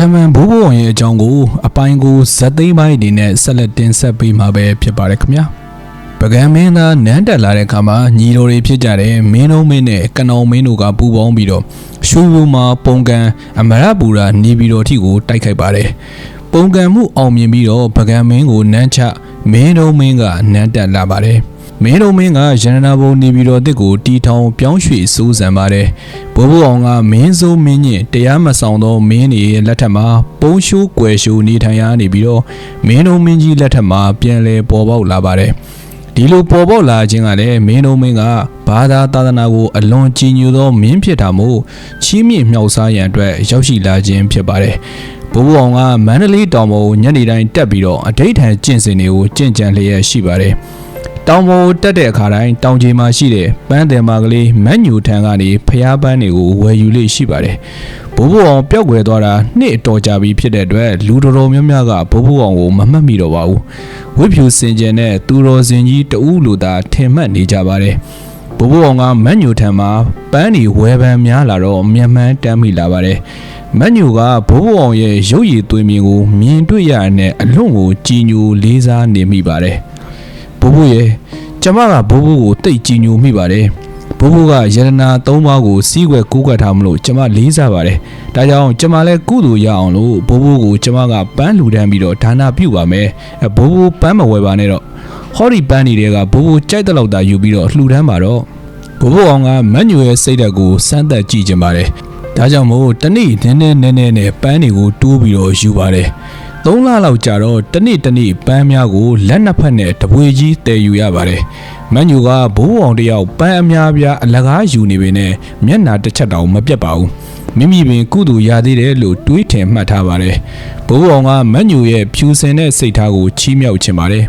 ထမန်ဘိုးဘိုးအောင်ရဲ့အကြောင်းကိုအပိုင်းကိုဇက်သိမ်းပိုင်းအနေနဲ့ဆက်လက်တင်ဆက်ပေးမှာပဲဖြစ်ပါတယ်ခင်ဗျာပကံမင်းသားနန်းတက်လာတဲ့အခါမှာညီတော်တွေဖြစ်ကြတဲ့မင်းလုံးမင်းနဲ့ကနောင်မင်းတို့ကပူးပေါင်းပြီးတော့ရွှေဘုံမှာပုံကံအမရပူရာနေပြည်တော်ထိကိုတိုက်ခိုက်ပါတယ်ပုံကံမှုအောင်မြင်ပြီးတော့ပကံမင်းကိုနန်းချမင်းလုံးမင်းကနန်းတက်လာပါတယ် မင်းတို့မင်းကရန်နာဘုံနေပြီးတော့တစ်ကိုတီထောင်ပြောင်းရွှေ့စိုးစံပါတယ်ဘိုးဘိုးအောင်ကမင်းစိုးမင်းညင်တရားမဆောင်သောမင်းတွေရဲ့လက်ထက်မှာပုံရှိုးကွယ်ရှိုးနေထိုင်ရနေပြီးတော့မင်းတို့မင်းကြီးလက်ထက်မှာပြန်လဲပေါ်ပေါက်လာပါတယ်ဒီလိုပေါ်ပေါက်လာခြင်းကလည်းမင်းတို့မင်းကဘာသာသာသနာကိုအလွန်ကြီးညိုသောမင်းဖြစ်တာမို့ချီးမြှင့်မြောက်စားရန်အတွက်ရောက်ရှိလာခြင်းဖြစ်ပါတယ်ဘိုးဘိုးအောင်ကမန္တလေးတောင်ပေါ်ကိုညနေတိုင်းတက်ပြီးတော့အဋိဌံကျင့်စဉ်တွေကိုကျင့်ကြံလျက်ရှိပါတယ် တောင်ပေါ်တက်တဲ့အခါတိုင်းတောင်ကြီးမှာရှိတဲ့ပန်းတယ်မာကလေးမက်ညူထံကနေဖျားပန်းတွေကိုဝယ်ယူလေးရှိပါတယ်ဘိုးဘိုးအောင်ပျောက်ကွယ်သွားတာနှစ်အတော်ကြာပြီဖြစ်တဲ့အတွက်လူတော်တော်များများကဘိုးဘိုးအောင်ကိုမမှတ်မိတော့ပါဘူးဝိဖြူစင်ကြယ်နဲ့သူတော်စင်ကြီးတဦးလိုသာထင်မှတ်နေကြပါတယ်ဘိုးဘိုးအောင်ကမက်ညူထံမှာပန်းတွေဝယ်ပန်းများလာတော့မြန်မာတမ်းမိလာပါတယ်မက်ညူကဘိုးဘိုးအောင်ရဲ့ရုပ်ရည်သွေးမြင်ကိုမြင်တွေ့ရတဲ့အလွန်ကိုကြည်ညိုလေးစားနေမိပါတယ် ဘိုးဘိုးရဲ့ကျမကဘိုးဘိုးကိုတိတ်ကြည်ညိုမိပါတယ်ဘိုးဘိုးကယရနာ၃ပါးကိုစီးကွယ်ကူးကွက်ထားမလို့ကျမလေးစားပါတယ်ဒါကြောင့်ကျမလည်းကုသိုလ်ရအောင်လို့ဘိုးဘိုးကိုကျမကပန်းလူတန်းပြီးတော့ဒါနာပြုပါမယ်အဲဘိုးဘိုးပန်းမဝယ်ပါနဲ့တော့ဟောဒီပန်းတွေကဘိုးဘိုးကြိုက်တဲ့လောက်သာယူပြီးတော့လှူဒန်းပါတော့ဘိုးဘိုးအောင်ကမက်ညူရဲ့စိတ်ဓာတ်ကိုစမ်းသပ်ကြည့်ကြပါတယ်ဒါကြောင့်မို့တနေ့နည်းနည်းနည်းနည်းနဲ့ပန်းတွေကိုတိုးပြီးတော့ယူပါတယ် သုံးလလောက်ကြာတော့တနေ့တနေ့ပန်းများကိုလက်နှစ်ဖက်နဲ့တပွေကြီးတည်ယူရပါတယ်မန်ညူကဘိုးအောင်တယောက်ပန်းအများပြားအလကားယူနေပေနဲ့မျက်နာတစ်ချက်တောင်မပြတ်ပါဘူးမိမိပင်ကုသိုလ်ရသေးတယ်လို့တွေးထင်မှတ်ထားပါတယ်ဘိုးအောင်ကမန်ညူရဲ့ဖြူစင်တဲ့စိတ်ထားကိုချီးမြှောက်ခြင်းပါတယ်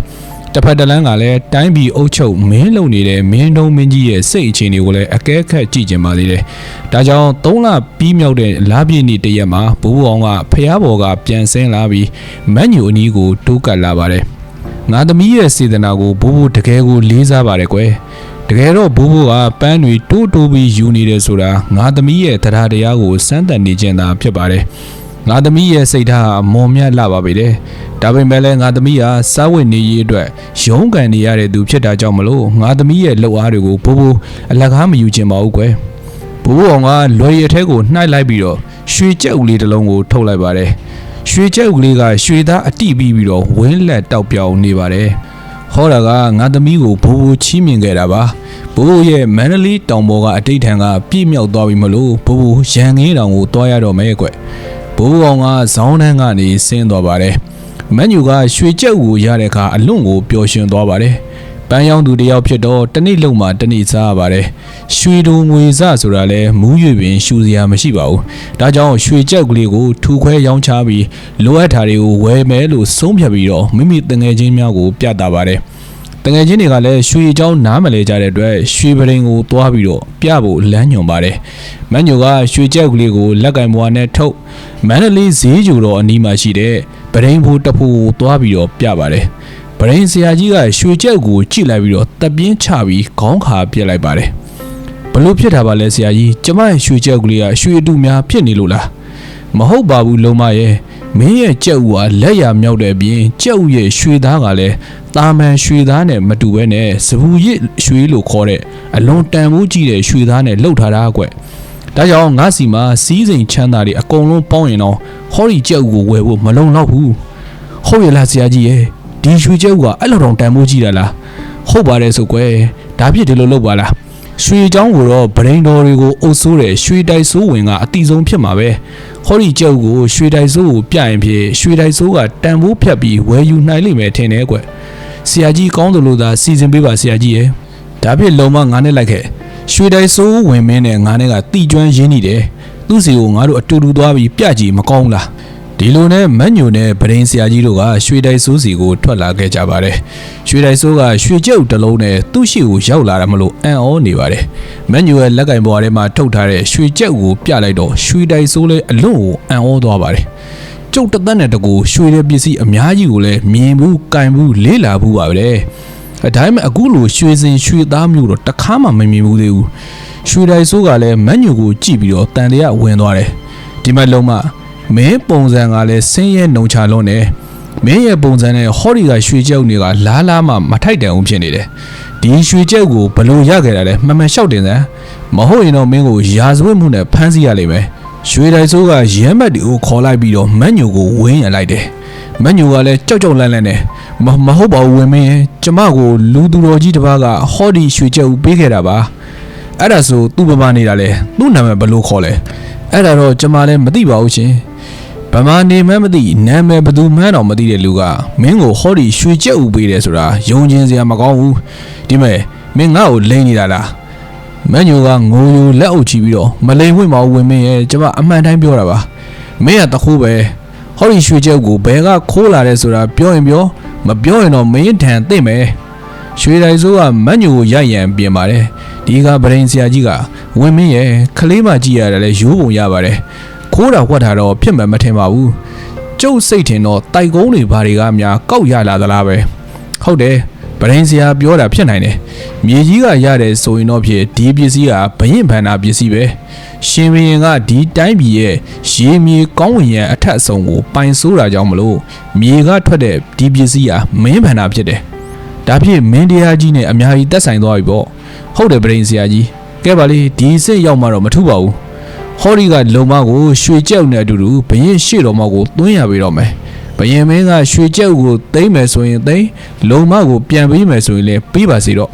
တစ်ဖက်တစ်လမ်းကလည်းတိုင်းပြည်အုပ်ချုပ်မင်းလုံနေတဲ့မင်းတုံးမင်းကြီးရဲ့စိတ်အခြေအနေကိုလည်းအကဲခတ်ကြည့်ကြပါသေးတယ်။ဒါကြောင့်၃လပြီးမြောက်တဲ့လပြည့်နေ့တရက်မှာဘိုးဘအောင်ကဖျားဘော်ကပြန်ဆင်းလာပြီးမန်ညူအနီးကိုတိုးကပ်လာပါတယ်။ငါသမီးရဲ့စေတနာကိုဘိုးဘိုးတကယ်ကိုလေးစားပါတယ်ကွယ်။တကယ်တော့ဘိုးဘိုးကပန်းတွေတိုးတိုးပြီးယူနေတယ်ဆိုတာငါသမီးရဲ့တရားတရားကိုစမ်းသပ်နေခြင်းသာဖြစ်ပါတယ်။ ငါသမီးရဲ့စိတ်ထားအမွန်မြတ်လာပါပြီတဲ့ဒါပေမဲ့လည်းငါသမီးဟာစားဝတ်နေရေးအတွက်ရုန်းကန်နေရတဲ့သူဖြစ်တာကြောင့်မလို့ငါသမီးရဲ့လှုပ်အားတွေကိုဘိုးဘိုးအလကားမယူချင်ပါဘူးကွယ်ဘိုးဘိုးအောင်ကလွယ်ရည်ထဲကိုနှိုက်လိုက်ပြီးတော့ရွှေကြက်ဦးလေးတစ်လုံးကိုထုတ်လိုက်ပါတယ်ရွှေကြက်ဦးလေးကရွှေသားအတိပြီးပြီးတော့ဝင်းလက်တောက်ပြောင်နေပါတယ်ဟောတာကငါသမီးကိုဘိုးဘိုးချီးမြှင့်ခဲ့တာပါဘိုးဘိုးရဲ့မန္တလေးတောင်ပေါ်ကအတိတ်ထံကပြည့်မြောက်သွားပြီမလို့ဘိုးဘိုးရန်ငင်းတောင်ကိုတွားရတော့မယ်ကွ ဘိုးဘိုးအောင်ကဇောင်းတန်းကနေဆင်းသွားပါတယ်မန်ယူကရွှေကြက်ကိုရတဲ့အခါအလွန်ကိုပျော်ရွှင်သွားပါတယ်။ပန်းရောင်းသူတယောက်ဖြစ်တော့တနေ့လုံးမှတနေ့စားရပါတယ်။ရွှေတုံငွေစဆိုတာလဲမူး၍ပင်ရှူစရာမရှိပါဘူး။ဒါကြောင့်ရွှေကြက်ကလေးကိုထူခွဲရောင်းချပြီးလိုအပ်တာတွေကိုဝယ်မယ်လို့ဆုံးဖြတ်ပြီးတော့မိမိတငယ်ချင်းများကိုပြသပါတယ်။ တငယ်ချင်းတွေကလည်းရွှေအကြောင်းနားမလဲကြတဲ့အတွက်ရွှေပရင်ကိုသွားပြီးတော့ပြဖို့လမ်းညွန်ပါတယ်မန်ညိုကရွှေကြက်ကလေးကိုလက်ကင်ဘွားနဲ့ထုတ်မန္တလေးဈေးကျူတော်အနီးမှာရှိတဲ့ပရင်ဖို့တဖို့ကိုသွားပြီးတော့ပြပါတယ်ပရင်ဆရာကြီးကရွှေကြက်ကိုကြည့်လိုက်ပြီးတော့တပ်ပြင်းချပြီးခေါင်းခါပြစ်လိုက်ပါတယ်ဘလို့ဖြစ်တာပါလဲဆရာကြီးကျမရဲ့ရွှေကြက်ကလေးကရွှေအတူများဖြစ်နေလို့လားမဟုတ်ပါဘူးလုံးမရဲ့ မင်းရဲ့ကြက်ဥကလက်ရမြောက်တဲ့အပြင်ကြက်ဥရဲ့ရွှေသားကလည်းတာမန်ရွှေသားနဲ့မတူဘဲနဲ့စပူရစ်ရွှေလို့ခေါ်တဲ့အလွန်တန်ဖိုးကြီးတဲ့ရွှေသားနဲ့လှုပ်ထားတာကွဒါကြောင့်ငါစီမှာစီးစိမ်ချမ်းသာတွေအကုန်လုံးပေါင်းရင်တော့ဟောဒီကြက်ဥကိုဝယ်ဖို့မလုံတော့ဘူးဟုတ်ရလားဆရာကြီးရဲ့ဒီရွှေကြက်ဥကအဲ့လိုတော့တန်ဖိုးကြီးတာလားဟုတ်ပါတယ်ဆိုကွယ်ဒါဖြစ်ဒီလိုလုပ်ပါလား ရွှေချောင်းကိုတော့ဗရိန်တော်တွေကိုအုပ်ဆိုးတယ်ရွှေတိုက်ဆိုးဝင်ကအတိဆုံးဖြစ်မှာပဲဟောဒီကြက်ဥကိုရွှေတိုက်ဆိုးကိုပြရင်ဖြစ်ရွှေတိုက်ဆိုးကတန်ဖိုးဖြတ်ပြီးဝယ်ယူနိုင်လိမ့်မယ်ထင်တယ်ကွယ်ဆရာကြီးကောင်းတယ်လို့သာစီစဉ်ပေးပါဆရာကြီးရဲ့ဒါဖြစ်လုံမငါနဲ့လိုက်ခဲ့ရွှေတိုင်စိုးဝင်မင်းနဲ့ငါနဲ့ကတီကျွမ်းရင်းနေတယ်သူ့စီကိုငါတို့အတူတူသွားပြီးပြကြည့်မကောင်းလား ဒီလိုနဲ့မတ်ညိုနဲ့ဗရင်ဆရာကြီးတို့ကရွှေတိုင်စိုးစီကိုထွက်လာခဲ့ကြပါတယ်ရွှေတိုင်စိုးကရွှေကြုတ်တစ်လုံးနဲ့သူ့ရှိကိုရောက်လာတာမလို့အံ့ဩနေပါတယ်မတ်ညိုရဲ့လက်ကင်ဘွားထဲမှာထုတ်ထားတဲ့ရွှေကြက်ကိုပြလိုက်တော့ရွှေတိုင်စိုးလည်းအလွန်ကိုအံ့ဩသွားပါတယ်ကျုပ်တသက်နဲ့တကူရွှေတဲ့ပစ္စည်းအများကြီးကိုလည်းမြင်ဘူး၊ကင်ဘူး၊လေးလာဘူးပါပဲအတိုင်းမဲ့အခုလိုရွှေစင်ရွှေသားမျိုးတော့တခါမှမမြင်ဘူးသေးဘူးရွှေတိုင်ဆိုးကလည်းမက်ညူကိုကြည့်ပြီးတော့တန်တရာဝင်သွားတယ်ဒီမဲ့လုံးမ မင်းပုံစံကလည်းဆင်းရဲနှုံချလွန်းတယ်မင်းရဲ့ပုံစံနဲ့ဟော်ဒီကရွှေကြောက်တွေကလားလားမှမထိုက်တန်အောင်ဖြစ်နေတယ်ဒီရွှေကြောက်ကိုဘယ်လို့ရခဲ့တာလဲမှန်မှန်လျှောက်တင်စမ်းမဟုတ်ရင်တော့မင်းကိုရာဇဝတ်မှုနဲ့ဖမ်းဆီးရလိမ့်မယ်ရွှေတိုင်စိုးကရဲမက်တီကိုခေါ်လိုက်ပြီးတော့မက်ညိုကိုဝင်းရလိုက်တယ်မက်ညိုကလည်းကြောက်ကြောက်လန့်လန့်နဲ့မမဟုတ်ပါဘူးဝင်မင်းရဲ့ကျမကိုလူသူတော်ကြီးတစ်ပါးကဟော်ဒီရွှေကြောက်ပေးခဲ့တာပါအဲ့ဒါဆိုသူ့ဘာမှနေတာလဲသူ့နာမည်ဘယ်လို့ခေါ်လဲအဲ့ဒါတော့ကျမလည်းမသိပါဘူးရှင် ဗမာနေမှန်းမသိနာမည်ဘယ်သူမှန်းတော့မသိတဲ့လူကမင်းကိုဟောဒီရွှေကြက်ဥပေးတယ်ဆိုတာယုံကျင်စရာမကောင်းဘူးဒီမဲ့မင်းငါ့ကိုလိန်နေတာလားမန်ညိုကငိုယိုလက်အုပ်ချပြီးတော့မလိန်ဝင်မအောင်ဝင်မင်းရဲ့ကျမအမှန်တိုင်းပြောတာပါမင်းကတခိုးပဲဟောဒီရွှေကြက်ကိုဘယ်ကခိုးလာတယ်ဆိုတာပြောရင်ပြောမပြောရင်တော့မင်းထန်သိမ့်မယ်ရွှေတိုင်စိုးကမန်ညိုကိုရိုက်ရန်ပြင်ပါတယ်ဒီကဗရင်ဆရာကြီးကဝင်မင်းရဲ့ခလေးမကြည့်ရတယ်လေရိုးပုံရပါတယ် ခိုးတာကွက်တာတော့ဖြစ်မှမထင်ပါဘူးကျုပ်စိတ်ထင်တော့တိုက်ကုန်းတွေဘာတွေကများကောက်ရလာသလားပဲဟုတ်တယ်ဗရင်စရာပြောတာဖြစ်နိုင်တယ်မြေကြီးကရတယ်ဆိုရင်တော့ဖြစ်ဒီပစ္စည်းကဘရင်ဗန္နာပစ္စည်းပဲရှင်ဘရင်ကဒီတိုင်းပြည်ရဲ့ရေမြေကောင်းဝင်ရန်အထက်အဆုံးကိုပိုင်ဆိုးတာကြောင့်မလို့မြေကထွက်တဲ့ဒီပစ္စည်းကမင်းဗန္နာဖြစ်တယ်ဒါဖြစ်မင်းတရားကြီးနဲ့အများကြီးတက်ဆိုင်သွားပြီပေါ့ဟုတ်တယ်ဗရင်စရာကြီးကဲပါလေဒီစစ်ရောက်မှတော့မထူပါဘူး ဟော်ဒီကလုံမကိုရွှေကြက်နဲ့အတူတူဘရင်ရှေ့တော်မကိုသွင်းရပြီးတော့မယ်ဘရင်မင်းကရွှေကြက်ကိုသိမ့်မယ်ဆိုရင်သိမ့်လုံမကိုပြန်ပေးမယ်ဆိုရင်လည်းပေးပါစေတော့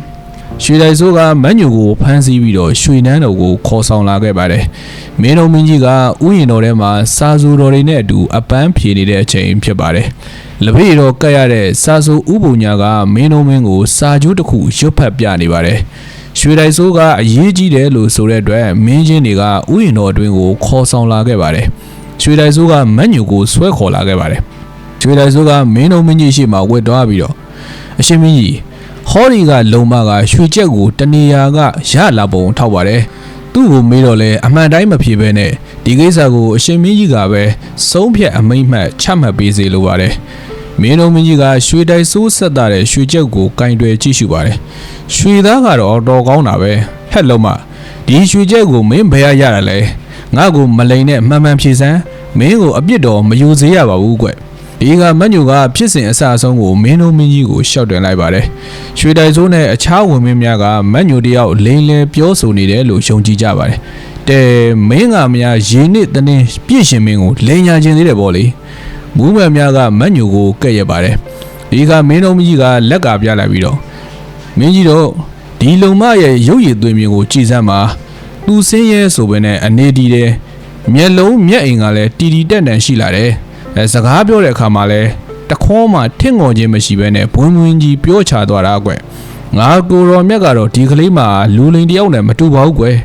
ရွှေတိုင်စိုးကမန်ညူကိုဖမ်းဆီးပြီးတော့ရွှေနန်းတော်ကိုခေါ်ဆောင်လာခဲ့ပါတယ်မင်းတော်မင်းကြီးကဥယျာဉ်တော်ထဲမှာစာစုတော်တွေနဲ့အတူအပန်းဖြေနေတဲ့အချိန်ဖြစ်ပါတယ်လပိတော်ကတ်ရတဲ့စာစုဥပုံညာကမင်းတော်မင်းကိုစာကျိုးတစ်ခုရွတ်ဖတ်ပြနေပါတယ် ရွှေတိုင်စိုးကအရေးကြီးတယ်လို့ဆိုတဲ့အတွက်မင်းချင်းတွေကဥယျာဉ်တော်အတွင်းကိုခေါ်ဆောင်လာခဲ့ပါတယ်။ရွှေတိုင်စိုးကမက်ညူကိုဆွဲခေါ်လာခဲ့ပါတယ်။ရွှေတိုင်စိုးကမင်းတော်မင်းကြီးရှိမှဝတ်သွားပြီးတော့အရှင်မင်းကြီးဟောဒီကလုံမကရွှေကြက်ကိုတနေရာကရလာပုံထောက်ပါတယ်။သူ့ကိုမေးတော့လဲအမှန်တိုင်းမဖြေဘဲနဲ့ဒီကိစ္စကိုအရှင်မင်းကြီးကပဲဆုံးဖြတ်အမိန့်မှတ်ချမှတ်ပေးစေလိုပါတယ်။ မင်းတို့မင်းကြီးကရွှေတိုင်ဆိုးဆက်တာတဲ့ရွှေချက်ကိုကင်တွယ်ကြည့်ရှုပါတယ်။ရွှေသားကတော့တော်ကောင်းတာပဲ။ဟက်လုံးမဒီရွှေချက်ကိုမင်းဘယ်ရရတာလဲ။ငါ့ကိုမလိန်နဲ့မှန်မှန်ဖြေစမ်းမင်းကိုအပြစ်တော်မယူစေရပါဘူးကွ။ဒီကမညိုကဖြစ်စဉ်အစအဆုံးကိုမင်းတို့မင်းကြီးကိုရှောက်တင်လိုက်ပါတယ်။ရွှေတိုင်ဆိုးနဲ့အခြားဝင်မင်းများကမညိုတယောက်လိန်လဲပြောဆိုနေတယ်လို့ယုံကြည်ကြပါတယ်။တဲမင်းကမများရေနစ်တနင်းပြည့်ရှင်မင်းကိုလိန်ညာခြင်းသေးတယ်ပေါ့လေ။ မူးမယ်များကမတ်ညူကိုကဲ့ရပါတယ်ဒီကမင်းတော်မကြီးကလက်ကပြလိုက်ပြီးတော့မင်းကြီးတို့ဒီလုံမရဲ့ရုပ်ရည်သွင်းမြင်ကိုကြည်စမ်းပါသူစင်းရဲဆိုပဲနဲ့အနေတီးတယ်မျက်လုံးမျက်အိမ်ကလည်းတီတီတက်တန်ရှိလာတယ်အဲစကားပြောတဲ့အခါမှာလည်းတခေါမှထင့်ငေါ်ခြင်းမရှိဘဲနဲ့ဘွင်းဘွင်းကြီးပြောချသွားတာကွငါကိုတော်မြတ်ကတော့ဒီကလေးမှာလူလိန်တယောက်နဲ့မတူပါဘူးကွယ်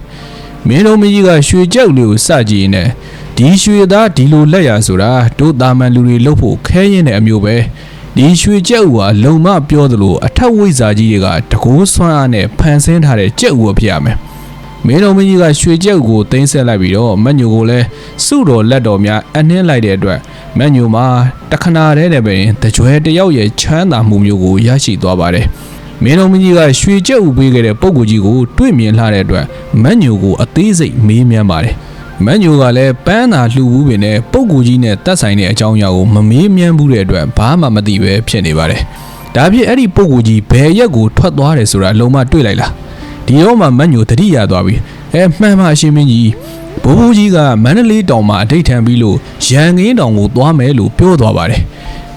မင်းတို့မကြီးကရွှေကြောက်လေးကိုစကြည့်နေ ဒီရွှေသားဒီလိုလက်ရဆိုတာတို့တာမန်လူတွေလှုပ်ဖို့ခဲရင်တဲ့အမျိုးပဲဒီရွှေကြောက်ဟာလုံမပြောသလိုအထက်ဝိဇ္ဇာကြီးတွေကတကိုးဆွမ်းအားနဲ့ဖန်ဆင်းထားတဲ့ကြက်ဥဖြစ်ရမယ်မင်းတို့မကြီးကရွှေကြောက်ကိုတင်းဆက်လိုက်ပြီးတော့မက်ညိုကိုလည်းစုတော်လက်တော်များအနှင်းလိုက်တဲ့အတွက်မက်ညိုမှာတခဏတည်းနဲ့ပဲတကြွယ်တယောက်ရဲ့ချမ်းသာမှုမျိုးကိုရရှိသွားပါတယ်မင်းတော်မကြီးကရွှေကြက်ဥပေးခဲ့တဲ့ပုံကိုကြီးကိုတွေ့မြင်လာတဲ့အတွက်မက်ညိုကိုအသေးစိတ်မေးမြန်းပါတယ် မက်ညိုကလည်းပန်းသာလှူဘူးပင်နဲ့ပုံကိုကြီးနဲ့တက်ဆိုင်တဲ့အကြောင်းအရာကိုမမေးမြန်းဘူးတဲ့အတွက်ဘာမှမသိပဲဖြစ်နေပါတယ်ဒါဖြစ်အဲ့ဒီပုံကိုကြီးဘယ်ရက်ကိုထွက်သွားတယ်ဆိုတာလုံးဝတွေ့လိုက်လားဒီတော့မှမက်ညိုတတိရသွားပြီအဲမှန်ပါအရှင်မင်းကြီးဘိုးဘိုးကြီးကမန္တလေးတောင်မှာအထိတ်ထန်ပြီးလို့ရန်ကင်းတောင်ကိုသွားမယ်လို့ပြောသွားပါတယ်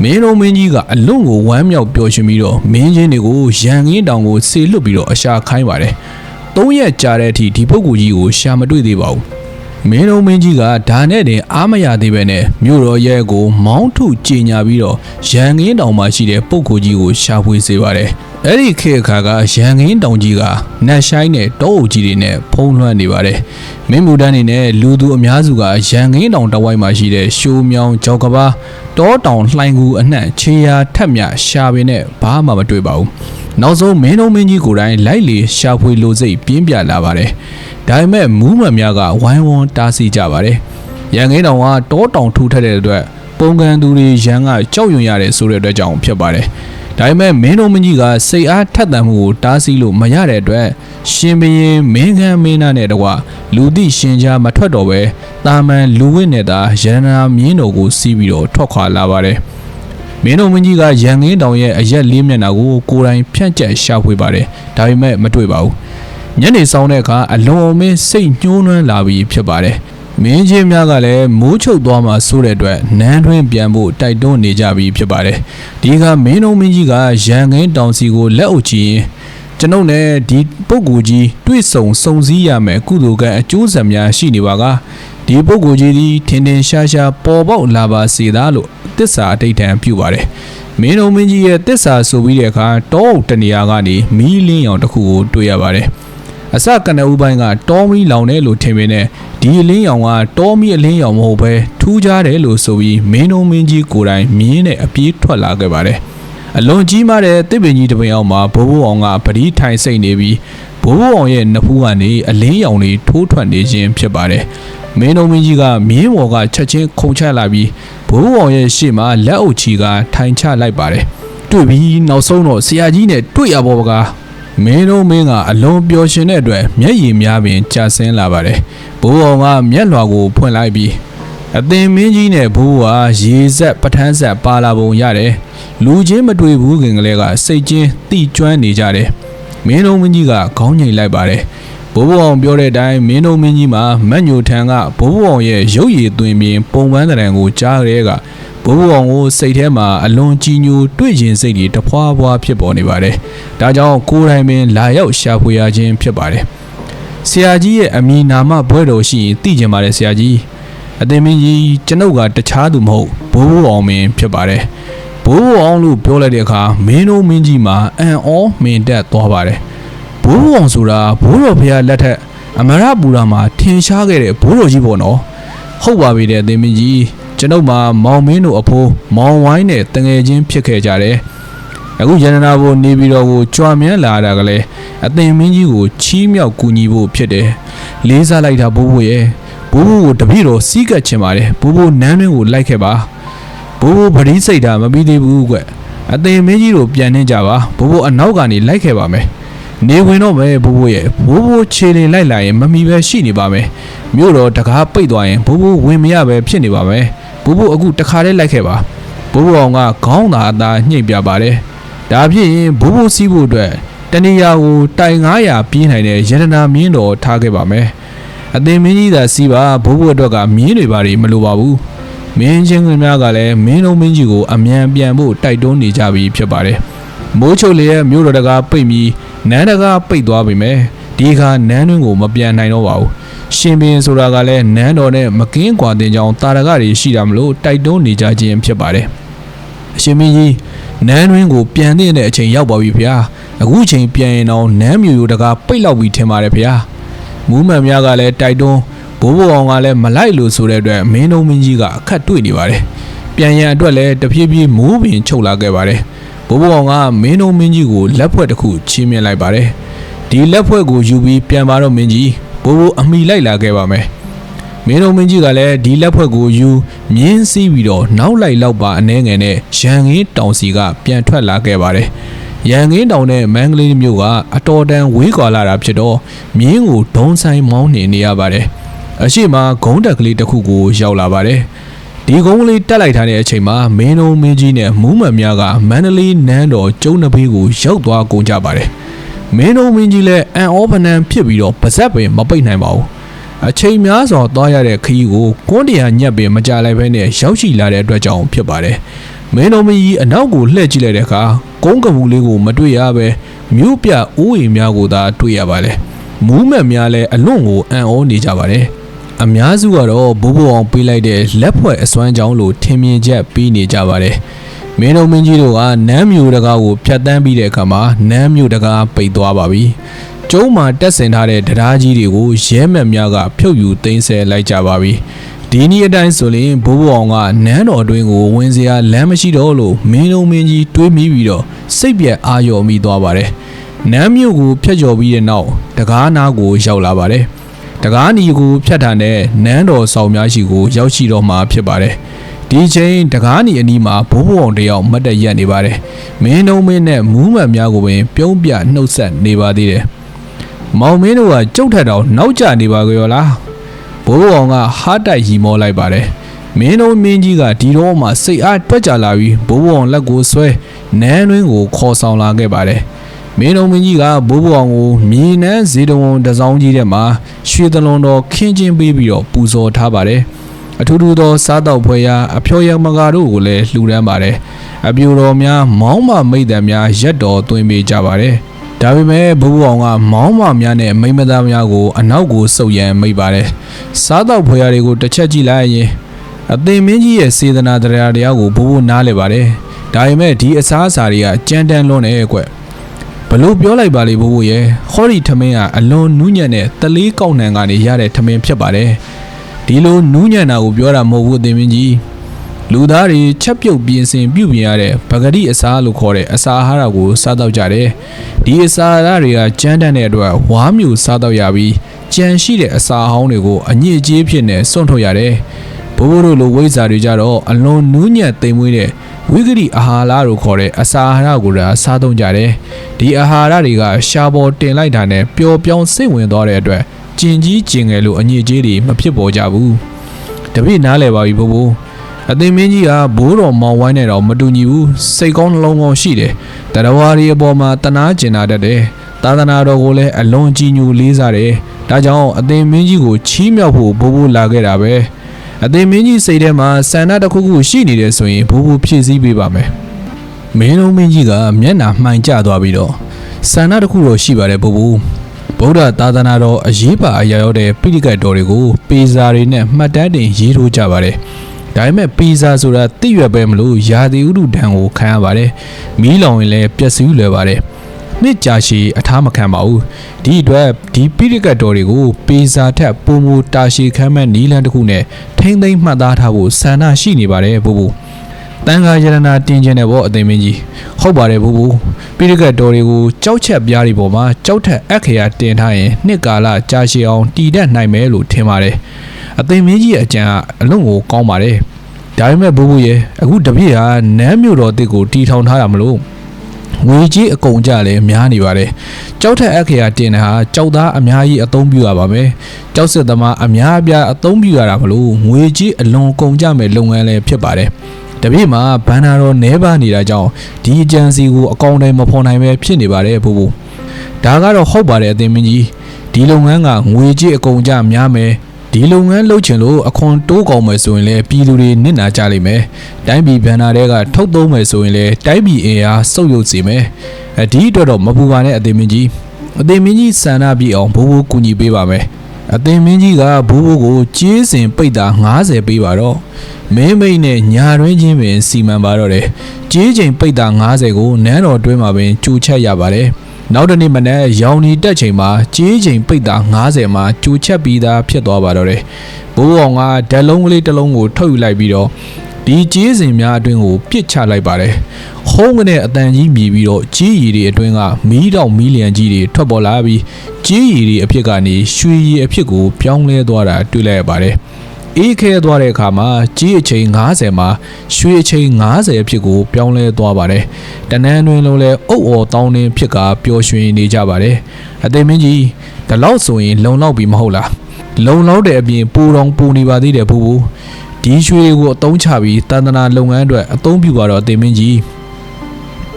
မင်းတို့မင်းကြီးကအလွန်ကိုဝမ်းမြောက်ပျော်ရွှင်ပြီးတော့မင်းချင်းတွေကိုရန်ကင်းတောင်ကိုဆေလွတ်ပြီးတော့အရှာခိုင်းပါတယ်။သုံးရက်ကြာတဲ့အထိဒီပုဂ္ဂိုလ်ကြီးကိုရှာမတွေ့သေးပါဘူး။ မင်းတို့မင်းကြီးကဒါနဲ့တင်အားမရသေးပဲနဲ့မြို့တော်ရဲ့ကို မောင်းထုကြေညာပြီးတော့ရန်ကင်းတောင်မှာရှိတဲ့ပုဂ္ဂိုလ်ကြီးကိုရှာဖွေစေပါတယ်။အဲ့ဒီခေတ်အခါကရန်ကင်းတောင်ကြီးကနတ်ရှိုင်းနဲ့တောအုပ်ကြီးတွေနဲ့ဖုံးလွှမ်းနေပါတယ်။မင်းမူတန်းနေနဲ့လူသူအများစုကရန်ကင်းတောင်တဝိုက်မှာရှိတဲ့ရှိုးမြောင်ကြောက်ကဘာတောတောင်လှိုင်ကူအနှံ့ခြေရာထက်မြရှာပင်နဲ့ဘာမှမတွေ့ပါဘူး။နောက်ဆုံးမင်းတို့မင်းကြီးကိုယ်တိုင်လိုက်လေရှာဖွေလိုစိတ်ပြင်းပြလာပါတယ်။ ဒါပေမဲ့မူးမန်များကဝိုင်းဝန်းတားဆီးကြပါတယ်။ရန်ကင်းတောင်ကတောတောင်ထူထပ်တဲ့အတွက်ပုံကန်သူတွေရန်ကကြောက်ရွံ့ရတယ်ဆိုတဲ့အတွက်ကြောင့်ဖြစ်ပါတယ်။ဒါပေမဲ့မင်းတို့မကြီးကစိတ်အားထက်သန်မှုကိုတားဆီးလို့မရတဲ့အတွက်ရှင်ဘရင်မင်းခမ်းမင်းသားနဲ့တကွလူသိရှင်ကြားမထွက်တော့ပဲတာမန်လူဝိနဲ့သာရတနာမြင်းတော်ကိုစီးပြီးတော့ထွက်ခွာလာပါတယ်မင်းတို့မကြီးကရန်ကင်းတောင်ရဲ့အရက်လေးမျက်နှာကိုကိုယ်တိုင်ဖြန့်ကျက်ရှာဖွေပါတယ်ဒါပေမဲ့မတွေ့ပါဘူး ညနေဆောင်တဲ့အခါအလွန်အမင်းစိတ်ညှိုးနွမ်းလာပြီးဖြစ်ပါတယ်မင်းချင်းများကလည်းမိုးချုပ်သွားမှဆိုတဲ့အတွက်နန်းတွင်းပြန်ဖို့တိုက်တွန်းနေကြပြီးဖြစ်ပါတယ်ဒီကမင်းတို့မင်းကြီးကရန်ကင်းတောင်စီကိုလက်အုပ်ချရင်ကျွန်ုပ်နဲ့ဒီပုဂ္ဂိုလ်ကြီးတွေ့ဆုံစုံစည်းရမယ်ကုသိုလ်ကအကျိုးဆက်များရှိနေပါကဒီပုဂ္ဂိုလ်ကြီးဒီထင်ထင်ရှားရှားပေါ်ပေါက်လာပါစေသာလို့တစ္ဆာအတိတ်တန်ပြုပါတယ်မင်းတို့မင်းကြီးရဲ့တစ္ဆာဆိုပြီးတဲ့အခါတောအုပ်တနေရာကနေမီးလင်းရောင်တစ်ခုကိုတွေ့ရပါတယ် အစကနဦးပိုင်းကတောမီလောင်တယ်လို့ထင်ပေနဲ့ဒီအလင်းရောင်ကတောမီအလင်းရောင်မဟုတ်ပဲထူးခြားတယ်လို့ဆိုပြီးမင်းတို့မင်းကြီးကိုယ်တိုင်မြင်းနဲ့အပြေးထွက်လာခဲ့ပါတယ်အလွန်ကြီးမားတဲ့တစ်ပင်ကြီးတစ်ပင်အောင်မှာဘိုးဘိုးအောင်ကပတိထိုင်စိတ်နေပြီးဘိုးဘိုးအောင်ရဲ့နဖူးကနေအလင်းရောင်တွေထိုးထွက်နေခြင်းဖြစ်ပါတယ်မင်းတို့မင်းကြီးကမြင်းပေါ်ကချက်ချင်းခုန်ချလာပြီးဘိုးဘိုးအောင်ရဲ့ရှေ့မှာလက်အုပ်ချီကထိုင်ချလိုက်ပါတယ်တွေ့ပြီးနောက်ဆုံးတော့ဆရာကြီးနဲ့တွေ့ရပေါ်ပကား မင်းတို့မင်းကအလွန်ပျော်ရွှင်တဲ့အတွက်မျက်ရည်များပင်ကျဆင်းလာပါတယ်။ဘိုးအောင်ကမျက်လွှာကိုဖွင့်လိုက်ပြီးအသင်မင်းကြီးနဲ့ဘိုးကရေဆက်ပထန်းဆက်ပါလာပုံရတယ်။လူချင်းမတွေ့ဘူးခင်ကလေးကစိတ်ချင်းတိကျွမ်းနေကြတယ်။မင်းတို့မင်းကြီးကခေါင်းငိတ်လိုက်ပါတယ်။ဘိုးဘအောင်ပြောတဲ့အတိုင်းမင်းတို့မင်းကြီးမှာမတ်ညိုထံကဘိုးဘအောင်ရဲ့ရုပ်ရည်သွင်းပြီးပုံပန်းတံကိုကြားရဲက ဘိုးဘအောင်ကိုစိတ်ထဲမှာအလွန်ကြီးညိုတွေ့ခြင်းစိတ်တွေတဖွာဖွာဖြစ်ပေါ်နေပါတယ်။ဒါကြောင့်ကိုယ်တိုင်ပင်လာရောက်ရှာဖွေရခြင်းဖြစ်ပါတယ်။ဆရာကြီးရဲ့အမည်နာမဘွဲတော်ရှိရင်သိကြပါတယ်ဆရာကြီး။အသင်မင်းကြီးကျွန်ုပ်ကတခြားသူမဟုတ်ဘိုးဘအောင်မင်းဖြစ်ပါတယ်။ဘိုးဘအောင်လို့ပြောလိုက်တဲ့အခါမင်းတို့မင်းကြီးမှာအံ့ဩမင်တက်သွားပါတယ်။ဘိုးဘအောင်ဆိုတာဘိုးတော်ဖရာလက်ထက်အမရပူရာမှာထင်ရှားခဲ့တဲ့ဘိုးတော်ကြီးပေါ့နော်။ဟုတ်ပါပြီတဲ့အသင်မင်းကြီး ကျွန်ုပ်မှာမောင်မင်းတို့အဖိုးမောင်ဝိုင်းနဲ့တငယ်ချင်းဖြစ်ခဲ့ကြတယ်။အခုရန်နာဘိုနေပြီးတော့ကိုကြွားမြန်းလာတာကလည်းအသင်မင်းကြီးကိုချီးမြှောက်ကူညီဖို့ဖြစ်တယ်။လေးစားလိုက်တာဘိုးဘိုးရဲ့ဘိုးဘိုးကိုတပည့်တော်စီးကပ်ချင်ပါတယ်။ဘိုးဘိုးနန်းတွင်းကိုလိုက်ခဲ့ပါ။ဘိုးဘိုးဗတိစိတ်တာမပြီးသေးဘူးကွ။အသင်မင်းကြီးတို့ပြန်နှင်းကြပါ။ဘိုးဘိုးအနောက်ကနေလိုက်ခဲ့ပါမယ်။နေဝင်တော့မယ်ဘိုးဘိုးရဲ့ဘိုးဘိုးခြေလင်လိုက်လာရင်မမီပဲရှိနေပါမယ်။မြို့တော်တကားပိတ်သွားရင်ဘိုးဘိုးဝင်မရပဲဖြစ်နေပါမယ်။ ဘိုးဘိုးအခုတခါတည်းလိုက်ခဲ့ပါဘိုးဘိုးအောင်ကခေါင်းသာအသာညှိ့ပြပါတယ်ဒါဖြစ်ရင်ဘိုးဘိုးစီးဖို့အတွက်တဏီယာကိုတိုင်900ပြေးနိုင်တဲ့ရတနာမြင်းတော်ထားခဲ့ပါမယ်အသင်မင်းကြီးသာစီးပါဘိုးဘိုးအတွက်ကမြင်းတွေပါမလိုပါဘူးမင်းချင်းကများကလည်းမင်းလုံးမင်းကြီးကိုအမြန်ပြန်ဖို့တိုက်တွန်းနေကြပြီဖြစ်ပါတယ်မိုးချုပ်လျက်မြို့တော်တကားပိတ်ပြီးနန်းတကားပိတ်သွားပြီမယ်ဒီခါနန်းတွင်းကိုမပြန်နိုင်တော့ပါဘူး ရှင်ပင်ဆိုတာကလည်းနန်းတော်နဲ့မကင်းကွာတင်ကြောင်တာရကတွေရှိတာမလို့တိုက်တွန်းနေကြခြင်းဖြစ်ပါတယ်အရှင်မင်းကြီးနန်းတွင်းကိုပြန်တဲ့အချိန်ရောက်ပါပြီဗျာအခုချိန်ပြန်ရင်တော့နန်းမျိုးရိုးတကားပိတ်လောက်ပြီးထင်ပါတယ်ဗျာမူးမှန်များကလည်းတိုက်တွန်းဘိုးဘိုးအောင်ကလည်းမလိုက်လို့ဆိုတဲ့အတွက်မင်းတို့မင်းကြီးကအခက်တွေ့နေပါတယ်ပြန်ရန်အတွက်လည်းတဖြည်းဖြည်းမိုးပင်ချုပ်လာခဲ့ပါတယ်ဘိုးဘိုးအောင်ကမင်းတို့မင်းကြီးကိုလက်ဖွဲ့တစ်ခုချီးမြှင့်လိုက်ပါတယ်ဒီလက်ဖွဲ့ကိုယူပြီးပြန်ပါတော့မင်းကြီး ဘိုးဘိုးအမိလိုက်လာခဲ့ပါမယ်မင်းတို့မင်းကြီးကလည်းဒီလက်ဖွဲ့ကိုယူမြင်းစီးပြီးတော့နောက်လိုက်လောက်ပါအနှဲငယ်နဲ့ရန်ငင်းတောင်စီကပြန်ထွက်လာခဲ့ပါတယ်ရန်ငင်းတောင်နဲ့မန်းကလေးမျိုးကအတော်တန်ဝေးကွာလာတာဖြစ်တော့မြင်းကိုဒုံဆိုင်မောင်းနေနေရပါတယ်အရှိမဂုံးတက်ကလေးတစ်ခုကိုရောက်လာပါတယ်ဒီကုန်းကလေးတက်လိုက်ထားတဲ့အချိန်မှာမင်းတို့မင်းကြီးနဲ့မူးမန်များကမန္တလေးနန်းတော်ကျုံနှဖေးကိုရောက်သွားကုန်ကြပါတယ် မင်းတို့မင်းကြီးလည်းအန်ဩဖနန်ဖြစ်ပြီးတော့ပါဇက်ပင်မပိတ်နိုင်ပါဘူးအချိန်များစွာသွားရတဲ့ခရီးကိုကွန်းတရာညက်ပင်မကြလိုက်ဘဲနဲ့ရောက်ရှိလာတဲ့အတွက်ကြောင့်ဖြစ်ပါတယ်မင်းတို့မကြီးအနောက်ကိုလှည့်ကြည့်လိုက်တဲ့အခါကုန်းကပူလေးကိုမတွေ့ရပဲမြို့ပြအိုးအိမ်များကိုသာတွေ့ရပါတယ်မူးမက်များလည်းအလွန်ကိုအံ့ဩနေကြပါတယ်အများစုကတော့ဘိုးဘိုးအောင်ပေးလိုက်တဲ့လက်ဖွဲ့အစွမ်းကြောင်းလို့ထင်မြင်ချက်ပေးနေကြပါတယ် မင်းတို့မင်းကြီးတို့ကနမ်းမျိုးတကားကိုဖျက်ဆီးပြီးတဲ့အခါမှာနမ်းမျိုးတကားပိတ်သွားပါပြီ။ကျုံးမှာတက်ဆင်ထားတဲ့တရားကြီးတွေကိုရဲမက်များကဖြုတ်ယူသိမ်းဆည်းလိုက်ကြပါပြီ။ဒီနည်းအတိုင်းဆိုရင်ဘိုးဘိုးအောင်ကနန်းတော်အတွင်းကိုဝင်စရာလမ်းမရှိတော့လို့မင်းတို့မင်းကြီးတွေးမိပြီးတော့စိတ်ပြက်အာရုံမိသွားပါတယ်။နမ်းမြို့ကိုဖျက်ကျော်ပြီးတဲ့နောက်တကားနာကိုရောက်လာပါတယ်။တကားနီကိုဖျက်တာနဲ့နန်းတော်ဆောင်များရှိကိုရောက်ရှိတော့မှဖြစ်ပါတယ်။ ဒီချိန်တကားနီအနီးမှာဘိုးဘုံအောင်တယောက်မတ်တက်ရက်နေပါတယ်မင်းနှုံးမင်းနဲ့မူးမှန်များကိုပင်ပြုံးပြနှုတ်ဆက်နေပါသေးတယ်မောင်မင်းတို့ကကြုတ်ထက်တော့နောက်ကျနေပါကြောလားဘိုးဘုံအောင်ကဟားတိုက်ရီမောလိုက်ပါတယ်မင်းတို့မင်းကြီးကဒီတော့မှစိတ်အားတွက်ကြလာပြီးဘိုးဘုံအောင်လက်ကိုဆွဲနန်းတွင်းကိုခေါ်ဆောင်လာခဲ့ပါတယ်မင်းတော်မင်းကြီးကဘိုးဘွားကိုမြေနန်းဇေတဝန်တစောင်းကြီးထဲမှာရွှေသလွန်တော်ခင်းချင်းပေးပြီးတော့ပူဇော်ထားပါတယ် အထူးထူးသောစားတော့ဖွဲရာအဖျော်ရမကာတို့ကိုလည်းလှူဒန်းပါတယ်အပြိုတော်များမောင်းမမိတ်တံများရက်တော်သွင်းပေးကြပါတယ်ဒါပေမဲ့ဘိုးဘွားကမောင်းမများနဲ့မိမသားများကိုအနောက်ကိုစုပ်ရန်မိတ်ပါတယ်စားတော့ဖွဲရာတွေကိုတစ်ချက်ကြည့်လိုက်ရင်အသင်မင်းကြီးရဲ့စေတနာတရားတရားကိုဘိုးဘိုးနားလဲပါတယ်ဒါပေမဲ့ဒီအစားအစာတွေကကြမ်းတမ်းလွန်းနေကွဘလို့ပြောလိုက်ပါလေဘိုးဘိုးရဲ့ဟောဒီထမင်းကအလွန်နူးညံ့တဲ့တလေးကောက်နှံကနေရတဲ့ထမင်းဖြစ်ပါတယ် ဒီလိုနူးညံ့တာကိုပြောတာမဟုတ်ဘူးအသင်မင်းကြီးလူသားတွေချက်ပြုတ်ပြင်ဆင်ပြုပြင်ရတဲ့ဗဂတိအစာလို့ခေါ်တဲ့အစာအာဟာရကိုစားတော့ကြတယ်ဒီအစာအာဟာရတွေကကြမ်းတမ်းတဲ့အတွက်ဝါမျိုးစားတော့ရပြီးကြံရှိတဲ့အစာဟောင်းတွေကိုအညစ်အကြေးဖြစ်နေစွန့်ထုတ်ရတယ်ဘိုးဘိုးတို့လိုဝိဇ္ဇာတွေကြတော့အလွန်နူးညံ့သိမ်မွေးတဲ့ဝိဂရိအာဟာရလို့ခေါ်တဲ့အစာအာဟာရကိုဒါစားသုံးကြတယ်။ဒီအာဟာရတွေကရှားပေါ်တင်လိုက်တာနဲ့ပျော်ပြောင်းစိတ်ဝင်သွားတဲ့အတွက် ကျင်ကြီးကျင်ငယ်လို့အညစ်အကြေးတွေမဖြစ်ပေါ်ကြဘူး။တပိနားလဲပါပြီဘိုးဘိုးအသိမင်းကြီးကဘိုးတော်မောင်ဝိုင်းနဲ့တော့မတူညီဘူးစိတ်ကောင်းနှလုံးကောင်းရှိတယ်။တရားဝါရီအပေါ်မှာတနာကျင်နာတတ်တယ်။သာသနာတော်ကိုလည်းအလွန်ကြည်ညိုလေးစားတယ်။ဒါကြောင့်အသိမင်းကြီးကိုချီးမြှောက်ဖို့ဘိုးဘိုးလာခဲ့တာပဲ။အသိမင်းကြီးစိတ်ထဲမှာဆန္ဒတစ်ခုခုရှိနေတယ်ဆိုရင်ဘူဘူဖြည့်ဆည်းပေးပါမယ်မင်းလုံးမင်းကြီးကမျက်နှာမှိုင်ကျသွားပြီးတော့ဆန္ဒတစ်ခုတော့ရှိပါတယ်ဘူဘူ ဗုဒ္ဓသာသနာတော်အရေးပါအရာရောက်တဲ့ပိဋကတ်တော်တွေကိုပေစာတွေနဲ့မှတ်တမ်းတင်ရေးထိုးကြပါတယ်ဒါပေမဲ့ပေစာဆိုတာတိရွက်ပဲမလို့ယာတိဥဒုဒံကိုခံရပါတယ်မီးလောင်ရင်လည်းပျက်စီးလွယ်ပါတယ်နှစ်ကြာရှည်အထားမခံပါဘူးဒီအတွက်ဒီပိရိကတ်တော်တွေကိုပေစာထက်ပုံမူတာရှည်ခံမဲ့နီလန်းတစ်ခုနဲ့ထိမ့်သိမ့်မှတ်သားထားဖို့ဆန္ဒရှိနေပါတယ်ဘူဘူ တန်ခါရတနာတင်ကျင်တဲ့ဘောအသိမင်းကြီးဟုတ်ပါတယ်ဘူဘူပိရိကတ်တော်တွေကိုကြောက်ချက်ပြားတွေပေါ်မှာကြောက်ထက်အခရာတင်ထားရင်နှစ်ကာလကြာရှည်အောင်တည်တတ်နိုင်မယ်လို့ထင်ပါတယ်အသိမင်းကြီးရဲ့အကြံကအလုံးကိုကောင်းပါတယ်ဒါပေမဲ့ဘူဘူရဲ့အခုတပြည့်ဟာနန်းမြို့တော်တစ်ကိုတီထောင်ထားတာမလို့ငွေကြီးအကုန်ကြလည်းများနေပါတယ်။ကြောက်ထက်အခရာတင်တဲ့ဟာကြောက်သားအများကြီးအသုံးပြုရပါမယ်။ကြောက်စစ်သမားအများအပြားအသုံးပြုရတာမလို့ငွေကြီးအလွန်ကုန်ကြမဲ့လုပ်ငန်းလည်းဖြစ်ပါတယ်။ တပြည့်မှာဘန်နာတော်နဲပါနေတာကြောင့်ဒီအကြံစီကိုအကောင့်တိုင်းမဖော်နိုင်ပဲဖြစ်နေပါတယ်ဘို့ဘို့။ဒါကတော့ဟုတ်ပါတယ်အသင်မင်းကြီး။ဒီလုပ်ငန်းကငွေကြီးအကုန်ကြများမယ်ဒီလုပ်ငန်းလုပ်ချင်လို့အခွန်တိုးကောင်းမယ်ဆိုရင်လည်းပြည်သူတွေနစ်နာကြလိမ့်မယ်။တိုင်းပြည်ဘဏ္ဍာတွေကထုတ်သုံးမယ်ဆိုရင်လည်းတိုင်းပြည်အင်အားစုပ်ယုပ်စေမယ်။အဒီအတွက်တော့မပူပါနဲ့အသေးမင်းကြီး။အသေးမင်းကြီးစန္ဒပြအောင်ဘိုးဘိုးကူညီပေးပါမယ်။ အသေးမင်းကြီးကဘိုးဘိုးကိုကြေးစင်ပိတ်တာ90ပေးပါတော့။မင်းမိတ်နဲ့ညာတွင်းချင်းပင်စီမံပါတော့တယ်။ကြေးချိန်ပိတ်တာ90ကိုနန်းတော်တွင်းမှာပင်ကြိုချက်ရပါတယ်။နောက်တနေ့မနက်ရောင်နီတက်ချိန်မှာကြေးချိန်ပိတ်တာ90မှာကျူချက်ပြီးသားဖြစ်သွားပါတော့တယ်ဘိုးအောင်ကဓာတ်လုံးကလေးတစ်လုံးကိုထုတ်ယူလိုက်ပြီးတော့ ဒီကြေးစင်များအတွင်းကိုပြစ်ချလိုက်ပါတယ်ဟုံးကနေအတန်ကြီးမြည်ပြီးတော့ကြေးရည်တွေအတွင်းကမီးတောင်မီးလျံကြီးတွေထွက်ပေါ်လာပြီးကြေးရည်တွေအဖြစ်ကနေရွှေရည်အဖြစ်ကိုပြောင်းလဲသွားတာတွေ့လိုက်ရပါတယ်အေးခဲသွားတဲ့အခါမှာကြီးအချိန်90မှာရွှေအချိန်90အဖြစ်ကိုပြောင်းလဲသွားပါတယ်။တနန်းတွင်လုံးလဲအုပ်အော်တောင်းနှင်းဖြစ်ကပျော်ရွှင်နေကြပါတယ်။အသိမင်းကြီးဒီလောက်ဆိုရင်လုံလောက်ပြီမဟုတ်လား။လုံလောက်တဲ့အပြင်ပူတော်ပူနေပါသေးတယ်ဘူးဘူး။ ဒီရွှေကိုအသုံးချပြီးတန်တနာလုပ်ငန်းအတွက်အသုံးပြုပါတော့အသိမင်းကြီး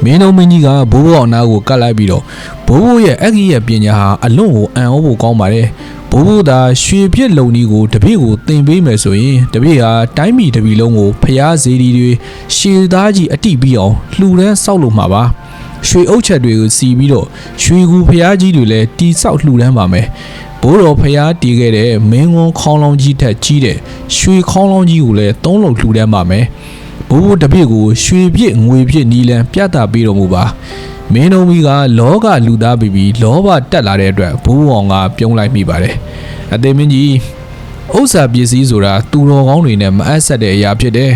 မင်းတို့မင်းကြီးကဘိုးဘိုးအောင်နာကိုကတ်လိုက်ပြီးတော့ဘိုးဘိုးရဲ့အကြီးရဲ့ပညာဟာအလွန်ကိုအံ့ဩဖို့ကောင်းပါတယ်ဘိုးဘိုးသာရွှေပြစ်လုံကြီးကိုတပည့်ကိုတင်ပေးမယ်ဆိုရင်တပည့်ဟာတိုင်းပြည်တပည့်လုံးကိုဖျားစေဒီတွေရှည်သားကြီးအတိပြီးအောင်လှူဒန်းဆောက်လို့မှာပါ ရွှေအုပ်ချက်တွေကိုစီပြီးတော့ရွှေကူဖျားကြီးတွေလည်းတီဆောက်လှူဒန်းပါမယ်ဘိုးတော်ဖျားတီးခဲ့တဲ့မင်းဝန်းခေါင်းလောင်းကြီးထက်ကြီးတဲ့ရွှေခေါင်းလောင်းကြီးကိုလည်းသုံးလုံးလှူဒန်းပါမယ်ဘိုးဘိုးတပည့်ကိုရွှေပြစ်ငွေပြစ်နီလန်ပြတာပေးတော်မူပါမင်းတို့မီကလောကလူသားပြီးပြီးလောဘတက်လာတဲ့အတွက်ဘိုးအောင်ကပြုံးလိုက်မိပါတယ်အသေးမင်းကြီးဥစ္စာပစ္စည်းဆိုတာသူတော်ကောင်းတွေနဲ့မအပ်ဆက်တဲ့အရာဖြစ်တယ်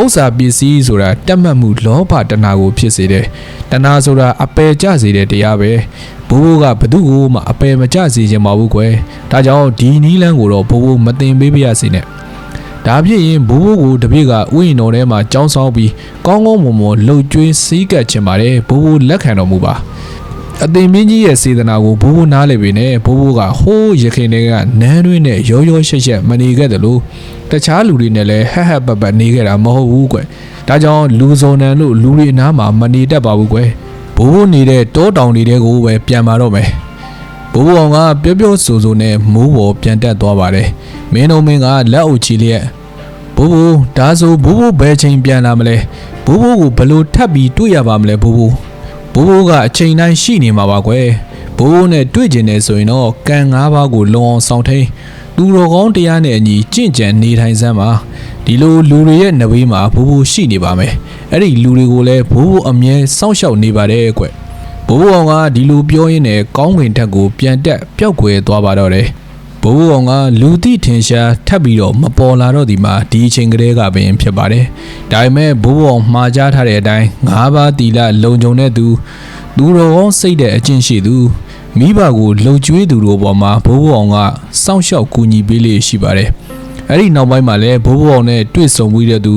ဥစ္စာပစ္စည်းဆိုတာတက်မှတ်မှုလောဘတဏှာကိုဖြစ်စေတယ်တဏှာဆိုတာအပယ်ကျစေတဲ့တရားပဲဘိုးဘိုးကဘသူ့ကိုမှအပယ်မကျစေခြင်းမဟုတ်ဘူးကွယ်ဒါကြောင့်ဒီနီးလန်းကိုတော့ဘိုးဘိုးမတင်ပေးပါရစေနဲ့ဒါဖြစ်ရင်ဘိုးဘိုးကိုတပည့်ကဥယျာဉ်တော်ထဲမှာကြောင်းဆောင်ပြီးကောင်းကောင်းမွန်မွန်လှုပ်ကျွေးစည်းကပ်ချင်ပါတယ်ဘိုးဘိုးလက်ခံတော်မူပါအသိမင်းကြီးရဲ့စေတနာကိုဘိုးဘိုးနားလည်ပေနဲ့ဘိုးဘိုးကဟိုးရခင်တွေကနန်းတွင်းနဲ့ရောရောရှက်ရှက်မနေခဲ့တယ်လို့ တခြားလူတွေနဲ့လည်းဟက်ဟက်ပက်ပက်နေခဲ့တာမဟုတ်ဘူးကွဒါကြောင့်လူစုံနံလို့လူတွေနားမှာမနေတတ်ပါဘူးကွဘိုးဘိုးနေတဲ့တောတောင်တွေကိုပဲပြန်มาတော့မယ်ဘိုးဘိုးအောင်ကပျော့ပျော့ဆူဆူနဲ့မိုးပေါ်ပြန်တက်သွားပါတယ်မင်းတို့မင်းကလက်အုပ်ချီလျက်ဘိုးဘိုးဒါဆိုဘိုးဘိုးဘယ်ချိန်ပြန်လာမလဲဘိုးဘိုးကိုဘယ်လို့ထပ်ပြီးတွေ့ရပါမလဲဘိုးဘိုးဘိုးဘိုးကအချိန်တိုင်းရှိနေမှာပါကွယ်ဘိုးဘိုးနဲ့တွေ့ကျင်နေဆိုရင်တော့ကံ၅ပါးကိုလုံအောင်ဆောင်ထိန် လူတော်ကောင်းတရားနဲ့အညီကြင့်ကြံနေထိုင်စမ်းပါဒီလိုလူတွေရဲ့နဘေးမှာဘိုးဘိုးရှိနေပါမယ်အဲ့ဒီလူတွေကိုလည်းဘိုးဘိုးအမြဲစောင့်ရှောက်နေပါတယ်ကွယ်ဘိုးဘိုးအောင်ကဒီလိုပြောရင်းနဲ့ကောင်းကင်ထက်ကိုပြန်တက်ပျောက်ကွယ်သွားပါတော့တယ်ဘိုးဘိုးအောင်ကလူသိထင်ရှားထပ်ပြီးတော့မပေါ်လာတော့ဒီမှာဒီအချိန်ကလေးကပင်ဖြစ်ပါတယ်ဒါပေမဲ့ဘိုးဘိုးအောင်မှားကြားထားတဲ့အတိုင်းငါးပါးတီလာလုံခြုံတဲ့သူသူတော်ကောင်းစိတ်တဲ့အကျင့်ရှိသူ မိဘကိုလှုပ်ကြွေးသူတို့ပေါ်မှာဘိုးဘိုးအောင်ကစောင့်ရှောက်ကူညီပေးလေးရှိပါတယ်အဲ့ဒီနောက်ပိုင်းမှာလည်းဘိုးဘိုးအောင်နဲ့တွေ့ဆုံပြီးတဲ့သူ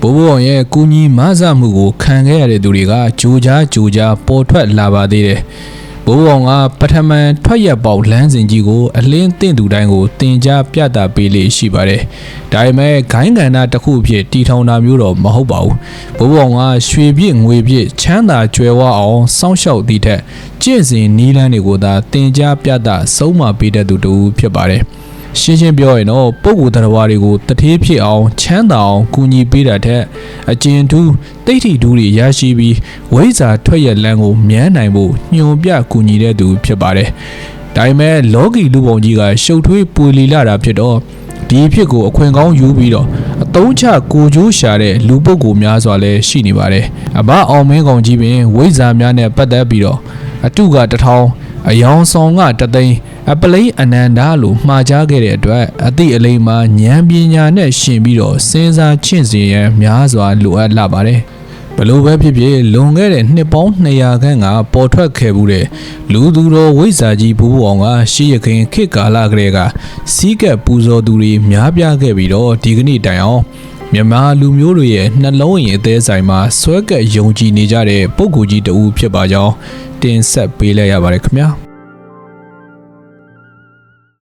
ဘိုးဘိုးအောင်ရဲ့ကူညီမဆမှုကိုခံခဲ့ရတဲ့သူတွေကကြိုကြားကြိုကြားပေါ်ထွက်လာပါသေးတယ်။ ဘိုးဘိုးအောင်ကပထမန်ထွက်ရက်ပေါက်လမ်းစဉ်ကြီးကိုအလင်းတင့်သူတိုင်းကိုတင် जा ပြတာပေးလေးရှိပါတယ်။ဒါပေမဲ့ဂိုင်းကန္နာတစ်ခုအဖြစ်တီထောင်တာမျိုးတော့မဟုတ်ပါဘူး။ဘိုးဘိုးအောင်ကရွှေပြည့်ငွေပြည့်ချမ်းသာကြွယ်ဝအောင်စောင့်ရှောက်သည့်ထက်ကျင့်စဉ်နီးလန်းတွေကိုသာတင် जा ပြတာဆုံးမပေးတဲ့သူတူဖြစ်ပါတယ်။ ရှင်းရှင်းပြောရင်တော့ပုံကိုယ်တရားတွေကိုတထေးဖြစ်အောင်ချမ်းသာအောင်ကူညီပေးတာထက်အကျဉ်တူးတိတ်ထီတူးတွေရရှိပြီးဝိဇာထွက်ရလန်းကိုမြန်းနိုင်ဖို့ညွန်ပြကူညီတဲ့သူဖြစ်ပါတယ်။ဒါပေမဲ့လောကီလူပုံကြီးကရှုပ်ထွေးပွေလီလာတာဖြစ်တော့ဒီအဖြစ်ကိုအခွင့်ကောင်းယူပြီးတော့အတုံးချကိုကျိုးရှာတဲ့လူပုဂ္ဂိုလ်များစွာလည်းရှိနေပါတယ်။အဘအောင်မင်းကောင်ကြီးပင်ဝိဇာများနဲ့ပတ်သက်ပြီးတော့အတုကတစ်ထောင် အယောင်ဆောင်ကတသိန်းအပလိန်အနန္ဒာလို့မှားကြားခဲ့တဲ့အတွက်အသည့်အလိမ်မှာဉာဏ်ပညာနဲ့ရှင်ပြီးတော့စဉ်းစားချင့်စီရန်များစွာလိုအပ်လာပါတယ်ဘလို့ပဲဖြစ်ဖြစ်လွန်ခဲ့တဲ့နှစ်ပေါင်း200ခန့်ကပေါ်ထွက်ခဲ့မှုတဲ့လူသူတော်ဝိဇာကြီးဘူဘူအောင်ကရှေးရခင်ခေတ်ကာလကလေးကစီးကပ်ပူဇော်သူတွေများပြားခဲ့ပြီးတော့ဒီကနေ့တိုင်အောင်မြန်မာလူမျိုးတွေရဲ့နှလုံးရင်အသေးဆိုင်မှာဆွဲကပ်ယုံကြည်နေကြတဲ့ပုဂ္ဂိုလ်ကြီးတဦးဖြစ်ပါကြောင်း တင်ဆက်ပေးလိုက်ရပါတယ်ခင်ဗျာ